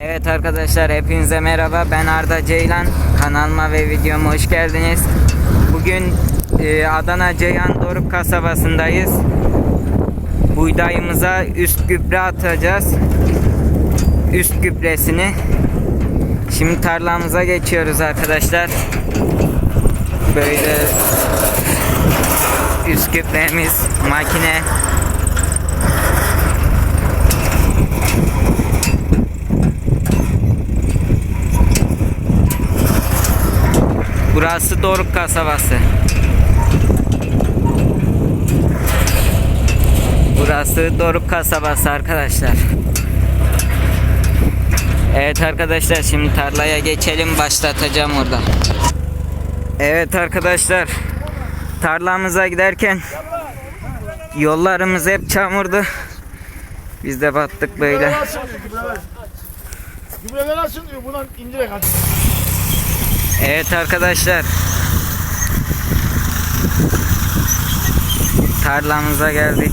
Evet arkadaşlar hepinize merhaba ben Arda Ceylan kanalıma ve videoma hoş geldiniz. Bugün e, Adana Ceyhan Doruk kasabasındayız. Buğdayımıza üst gübre atacağız. Üst gübresini. Şimdi tarlamıza geçiyoruz arkadaşlar. Böyle üst gübremiz makine Burası Doruk kasabası. Burası Doruk kasabası arkadaşlar. Evet arkadaşlar şimdi tarlaya geçelim başlatacağım orada. Evet arkadaşlar tarlamıza giderken yollarımız hep çamurdu. Biz de battık böyle. Gübreler açın diyor, gübreler. Diyor, buradan indirek açın. Evet arkadaşlar. Tarlamıza geldik.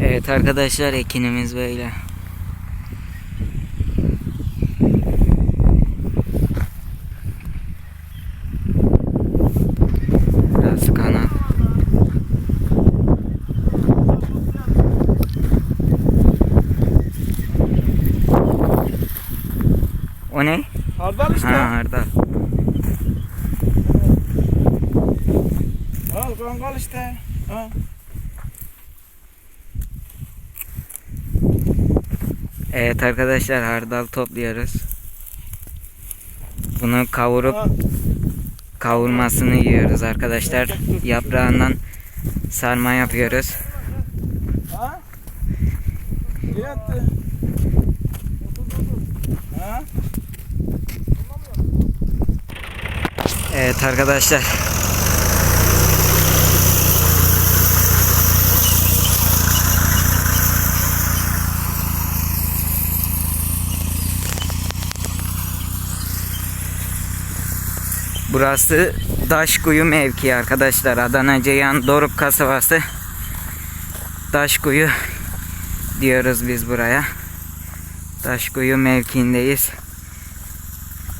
Evet arkadaşlar ekinimiz böyle. Biraz kanal. O ne? Hardal işte. Ha Arda. Kangal işte. Ha. Evet arkadaşlar hardal topluyoruz. Bunu kavurup kavurmasını yiyoruz arkadaşlar. Yaprağından sarma yapıyoruz. Ha? Evet arkadaşlar. Burası Daşkuyu mevki arkadaşlar. Adana Ceyhan Doruk kasabası. Daşkuyu diyoruz biz buraya. Daşkuyu mevkiindeyiz.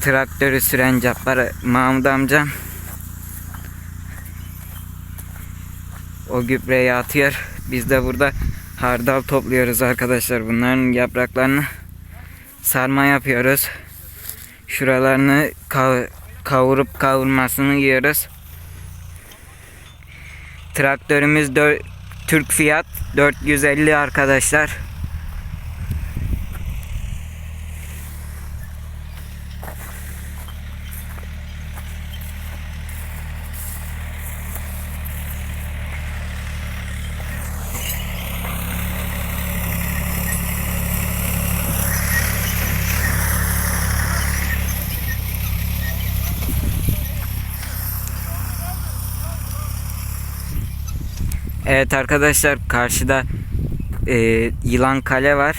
Traktörü süren Cabbar Mahmut amcam. O gübreyi atıyor. Biz de burada hardal topluyoruz arkadaşlar. Bunların yapraklarını sarma yapıyoruz. Şuralarını kavurup kavurmasını yiyoruz. Traktörümüz Türk Fiyat 450 arkadaşlar. Evet arkadaşlar karşıda e, Yılan Kale var.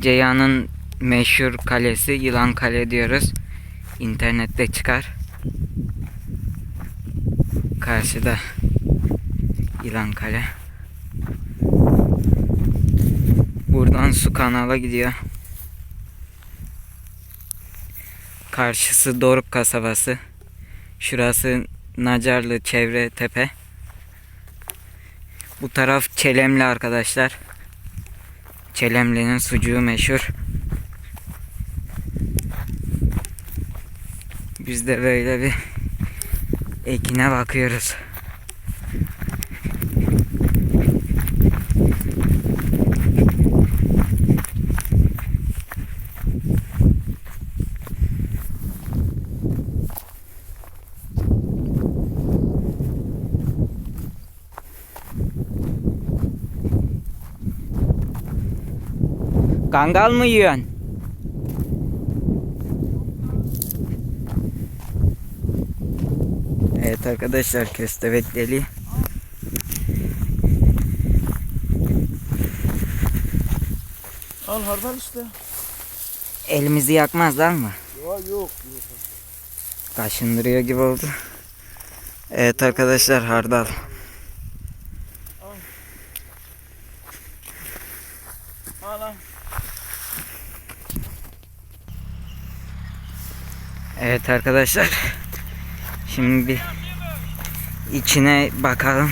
Ceyhan'ın meşhur kalesi Yılan Kale diyoruz. İnternette çıkar. Karşıda Yılan Kale. Buradan su kanala gidiyor. Karşısı Doruk kasabası. Şurası Nacarlı çevre tepe. Bu taraf Çelemli arkadaşlar. Çelemli'nin sucuğu meşhur. Biz de böyle bir ekine bakıyoruz. Kangal mı yiyorsun? Evet arkadaşlar köstebek deli. Al hardal işte. Elimizi yakmazlar mı? Yok yok. Kaşındırıyor gibi oldu. Evet arkadaşlar hardal. Evet arkadaşlar. Şimdi bir içine bakalım.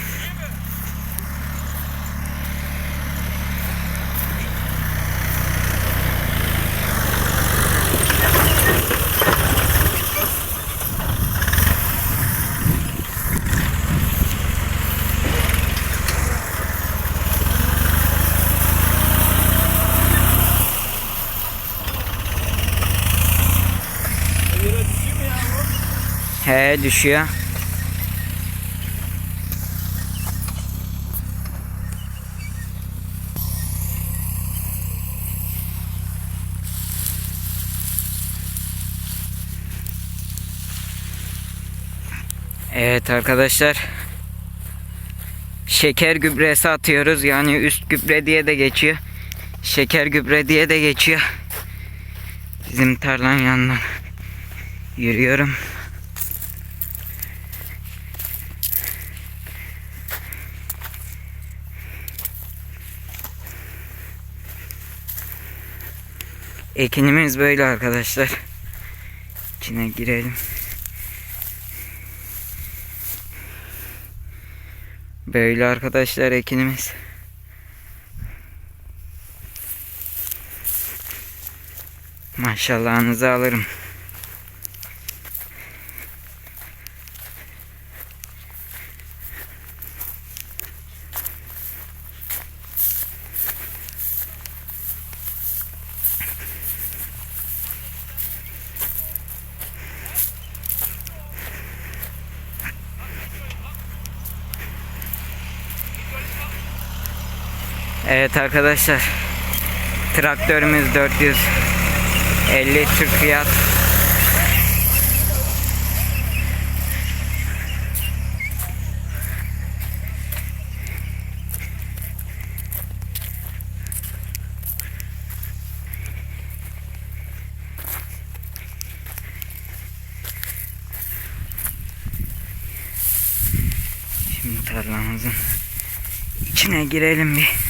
Yere düşüyor mu ya bu? He düşüyor. Evet arkadaşlar. Şeker gübresi atıyoruz. Yani üst gübre diye de geçiyor. Şeker gübre diye de geçiyor. Bizim tarlanın yanından yürüyorum. Ekinimiz böyle arkadaşlar. İçine girelim. Böyle arkadaşlar ekinimiz. Maşallahınızı alırım. Evet arkadaşlar. Traktörümüz 450 Türk fiyat. Şimdi tarlamızın içine girelim bir.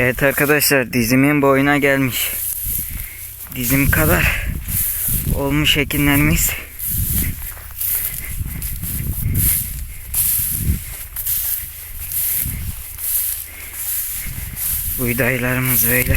Evet arkadaşlar dizimin boyuna gelmiş. Dizim kadar olmuş ekinlerimiz. Buğdaylarımız böyle.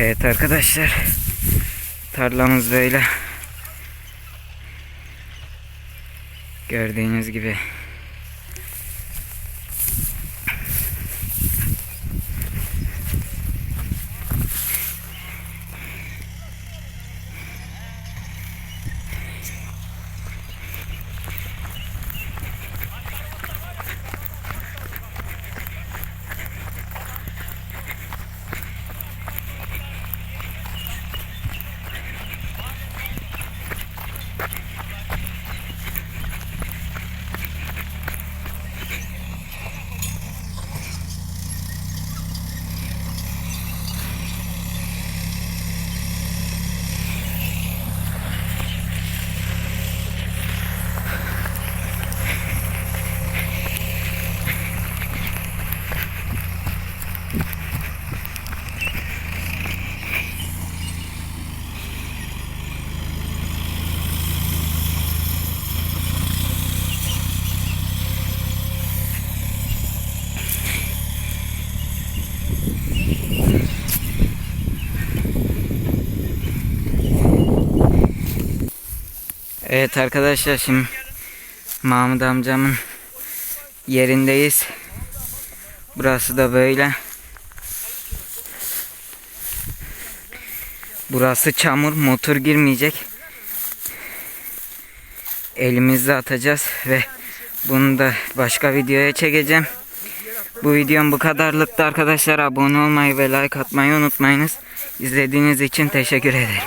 Evet arkadaşlar. Tarlamız böyle. Gördüğünüz gibi. Evet arkadaşlar şimdi Mahmut amcamın yerindeyiz. Burası da böyle. Burası çamur, motor girmeyecek. Elimizle atacağız ve bunu da başka videoya çekeceğim. Bu videom bu kadarlıktı arkadaşlar. Abone olmayı ve like atmayı unutmayınız. İzlediğiniz için teşekkür ederim.